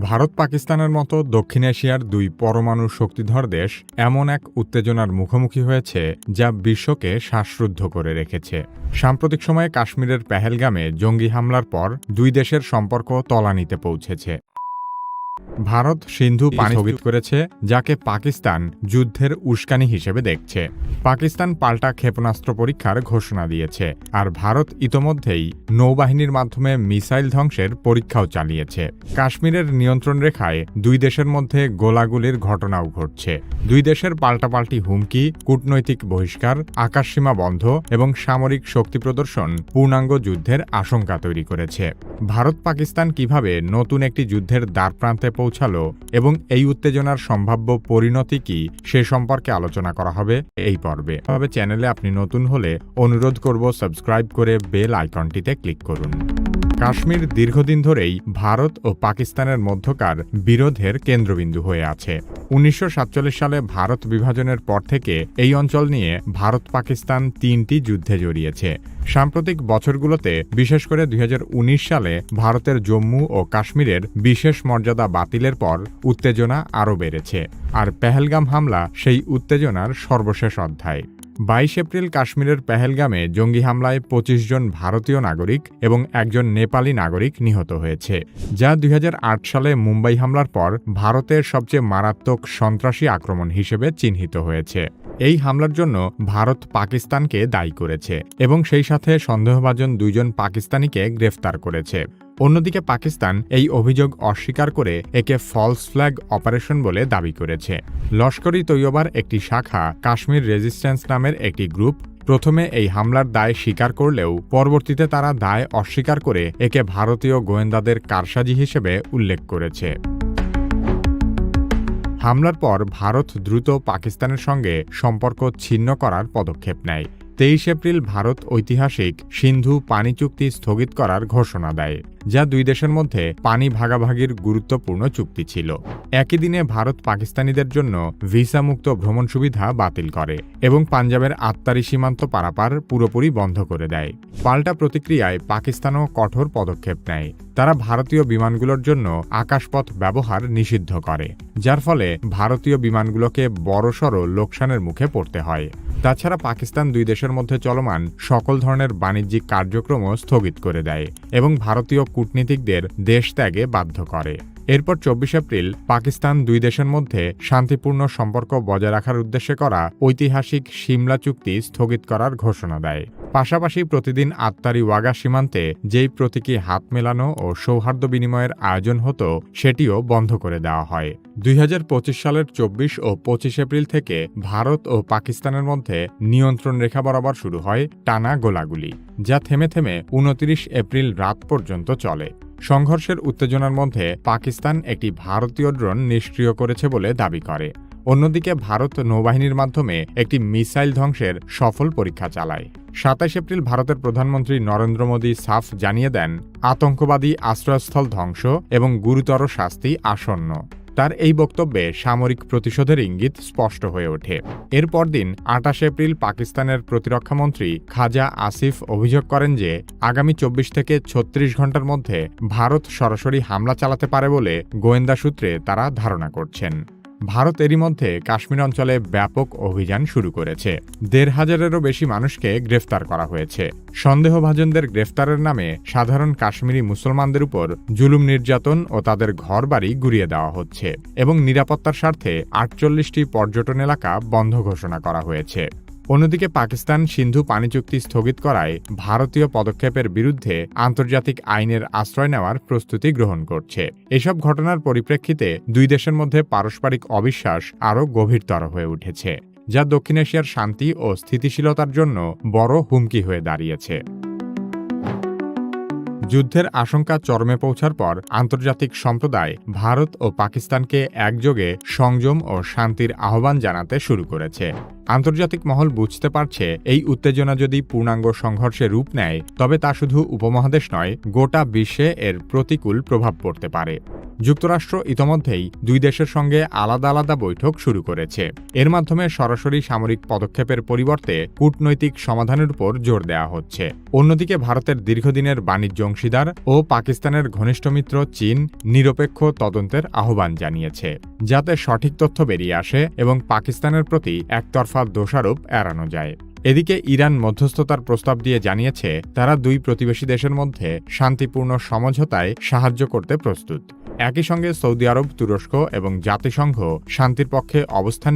ভারত পাকিস্তানের মতো দক্ষিণ এশিয়ার দুই পরমাণু শক্তিধর দেশ এমন এক উত্তেজনার মুখোমুখি হয়েছে যা বিশ্বকে শ্বাসরুদ্ধ করে রেখেছে। সাম্প্রতিক সময়ে কাশ্মীরের পেহেলগামে জঙ্গি হামলার পর দুই দেশের সম্পর্ক তলানিতে পৌঁছেছে। ভারত সিন্ধু পানি স্থগিত করেছে যাকে পাকিস্তান যুদ্ধের উস্কানি হিসেবে দেখছে। পাকিস্তান পাল্টা ক্ষেপণাস্ত্র পরীক্ষার ঘোষণা দিয়েছে আর ভারত ইতোমধ্যেই নৌবাহিনীর মাধ্যমে মিসাইল ধ্বংসের পরীক্ষাও চালিয়েছে। কাশ্মীরের নিয়ন্ত্রণ রেখায় দুই দেশের মধ্যে গোলাগুলির ঘটনাও ঘটছে। দুই দেশের পাল্টাপাল্টি হুমকি কূটনৈতিক বহিষ্কার আকাশসীমা বন্ধ এবং সামরিক শক্তি প্রদর্শন পূর্ণাঙ্গ যুদ্ধের আশঙ্কা তৈরি করেছে। ভারত পাকিস্তান কীভাবে নতুন একটি যুদ্ধের দ্বারপ্রান্তে পৌঁছালো এবং এই উত্তেজনার সম্ভাব্য পরিণতি কি সে সম্পর্কে আলোচনা করা হবে এই পর্বে। তবে চ্যানেলে আপনি নতুন হলে অনুরোধ করব সাবস্ক্রাইব করে বেল আইকনটিতে ক্লিক করুন। কাশ্মীর দীর্ঘদিন ধরেই ভারত ও পাকিস্তানের মধ্যকার বিরোধের কেন্দ্রবিন্দু হয়ে আছে। উনিশশো সাতচল্লিশ সালে ভারত বিভাজনের পর থেকে এই অঞ্চল নিয়ে ভারত পাকিস্তান তিনটি যুদ্ধে জড়িয়েছে। সাম্প্রতিক বছরগুলোতে, বিশেষ করে দুই হাজার উনিশ সালে, ভারতের জম্মু ও কাশ্মীরের বিশেষ মর্যাদা বাতিলের পর উত্তেজনা আরও বেড়েছে। আর পেহেলগাম হামলা সেই উত্তেজনার সর্বশেষ অধ্যায়। বাইশ এপ্রিল কাশ্মীরের পেহেলগামে জঙ্গি হামলায় পঁচিশ জন ভারতীয় নাগরিক এবং একজন নেপালি নাগরিক নিহত হয়েছে, যা দুই হাজার আট সালে মুম্বাই হামলার পর ভারতের সবচেয়ে মারাত্মক সন্ত্রাসী আক্রমণ হিসেবে চিহ্নিত হয়েছে। এই হামলার জন্য ভারত পাকিস্তানকে দায়ী করেছে এবং সেই সাথে সন্দেহভাজন দুইজন পাকিস্তানিকে গ্রেফতার করেছে। অন্যদিকে পাকিস্তান এই অভিযোগ অস্বীকার করে একে ফলস ফ্ল্যাগ অপারেশন বলে দাবি করেছে। লস্করি তৈয়বার একটি শাখা কাশ্মীর রেজিস্ট্যান্স নামের একটি গ্রুপ প্রথমে এই হামলার দায় স্বীকার করলেও পরবর্তীতে তারা দায় অস্বীকার করে একে ভারতীয় গোয়েন্দাদের কারসাজি হিসেবে উল্লেখ করেছে। হামলার পর ভারত দ্রুত পাকিস্তানের সঙ্গে সম্পর্ক ছিন্ন করার পদক্ষেপ নেয়। তেইশ এপ্রিল ভারত ঐতিহাসিক সিন্ধু পানি চুক্তি স্থগিত করার ঘোষণা দেয়, যা দুই দেশের মধ্যে পানি ভাগাভাগির গুরুত্বপূর্ণ চুক্তি ছিল। একই দিনে ভারত পাকিস্তানিদের জন্য ভিসামুক্ত ভ্রমণ সুবিধা বাতিল করে এবং পাঞ্জাবের আত্মারি সীমান্ত পারাপার পুরোপুরি বন্ধ করে দেয়। পাল্টা প্রতিক্রিয়ায় পাকিস্তানও কঠোর পদক্ষেপ নেয়। তারা ভারতীয় বিমানগুলোর জন্য আকাশপথ ব্যবহার নিষিদ্ধ করে, যার ফলে ভারতীয় বিমানগুলোকে বড়সড় লোকসানের মুখে পড়তে হয়। তাছাড়া পাকিস্তান দুই দেশের মধ্যে চলমান সকল ধরনের বাণিজ্যিক কার্যক্রমও স্থগিত করে দেয় এবং ভারতীয় কূটনীতিকদের দেশ ত্যাগে বাধ্য করে। এরপর চব্বিশ এপ্রিল পাকিস্তান দুই দেশের মধ্যে শান্তিপূর্ণ সম্পর্ক বজায় রাখার উদ্দেশ্যে করা ঐতিহাসিক সিমলা চুক্তি স্থগিত করার ঘোষণা দেয়। পাশাপাশি প্রতিদিন আত্মারি ওয়াগা সীমান্তে যেই প্রতীকী হাত মেলানো ও সৌহার্দ্য বিনিময়ের আয়োজন হতো, সেটিও বন্ধ করে দেওয়া হয়। দুই হাজার পঁচিশ সালের চব্বিশ ও পঁচিশ এপ্রিল থেকে ভারত ও পাকিস্তানের মধ্যে নিয়ন্ত্রণ রেখা বরাবর শুরু হয় টানা গোলাগুলি, যা থেমে থেমে উনত্রিশ এপ্রিল রাত পর্যন্ত চলে। সংঘর্ষের উত্তেজনার মধ্যে পাকিস্তান একটি ভারতীয় ড্রোন নিষ্ক্রিয় করেছে বলে দাবি করে। অন্যদিকে ভারত নৌবাহিনীর মাধ্যমে একটি মিসাইল ধ্বংসের সফল পরীক্ষা চালায়। সাতাশ এপ্রিল ভারতের প্রধানমন্ত্রী নরেন্দ্র মোদী সাফ জানিয়ে দেন, আতঙ্কবাদী আশ্রয়স্থল ধ্বংস এবং গুরুতর শাস্তি আসন্ন। তার এই বক্তব্যে সামরিক প্রতিশোধের ইঙ্গিত স্পষ্ট হয়ে ওঠে। এর পরদিন আটাশ এপ্রিল পাকিস্তানের প্রতিরক্ষামন্ত্রী খাজা আসিফ অভিযোগ করেন যে, আগামী চব্বিশ থেকে ছত্রিশ ঘণ্টার মধ্যে ভারত সরাসরি হামলা চালাতে পারে বলে গোয়েন্দা সূত্রে তারা ধারণা করছেন। ভারত এরই মধ্যে কাশ্মীর অঞ্চলে ব্যাপক অভিযান শুরু করেছে। দেড় হাজারেরও বেশি মানুষকে গ্রেফতার করা হয়েছে। সন্দেহভাজনদের গ্রেফতারের নামে সাধারণ কাশ্মীরি মুসলমানদের উপর জুলুম নির্যাতন ও তাদের ঘরবাড়ি গুড়িয়ে দেওয়া হচ্ছে এবং নিরাপত্তার স্বার্থে আটচল্লিশটি পর্যটন এলাকা বন্ধ ঘোষণা করা হয়েছে। অন্যদিকে পাকিস্তান সিন্ধু পানি চুক্তি স্থগিত করায় ভারতীয় পদক্ষেপের বিরুদ্ধে আন্তর্জাতিক আইনের আশ্রয় নেওয়ার প্রস্তুতি গ্রহণ করছে। এসব ঘটনার পরিপ্রেক্ষিতে দুই দেশের মধ্যে পারস্পরিক অবিশ্বাস আরও গভীরতর হয়ে উঠেছে, যা দক্ষিণ এশিয়ার শান্তি ও স্থিতিশীলতার জন্য বড় হুমকি হয়ে দাঁড়িয়েছে। যুদ্ধের আশঙ্কা চরমে পৌঁছার পর আন্তর্জাতিক সম্প্রদায় ভারত ও পাকিস্তানকে একযোগে সংযম ও শান্তির আহ্বান জানাতে শুরু করেছে। আন্তর্জাতিক মহল বুঝতে পারছে, এই উত্তেজনা যদি পূর্ণাঙ্গ সংঘর্ষে রূপ নেয়, তবে তা শুধু উপমহাদেশ নয়, গোটা বিশ্বে এর প্রতিকূল প্রভাব পড়তে পারে। যুক্তরাষ্ট্র ইতোমধ্যেই দুই দেশের সঙ্গে আলাদা আলাদা বৈঠক শুরু করেছে। এর মাধ্যমে সরাসরি সামরিক পদক্ষেপের পরিবর্তে কূটনৈতিক সমাধানের উপর জোর দেওয়া হচ্ছে। অন্যদিকে ভারতের দীর্ঘদিনের বাণিজ্য অংশীদার ও পাকিস্তানের ঘনিষ্ঠ মিত্র চীন নিরপেক্ষ তদন্তের আহ্বান জানিয়েছে। যাতে সঠিক তথ্য বেরিয়ে আসে এবং পাকিস্তানের প্রতি একতরফা দোষারোপ এড়ানো যায়। এদিকে ইরান মধ্যস্থতার প্রস্তাব দিয়ে জানিয়েছে, তারা দুই প্রতিবেশী দেশের মধ্যে শান্তিপূর্ণ সমঝোতায় সাহায্য করতে প্রস্তুত। একই সঙ্গে সৌদি আরব, তুরস্ক এবং জাতিসংঘ শান্তির পক্ষে অবস্থান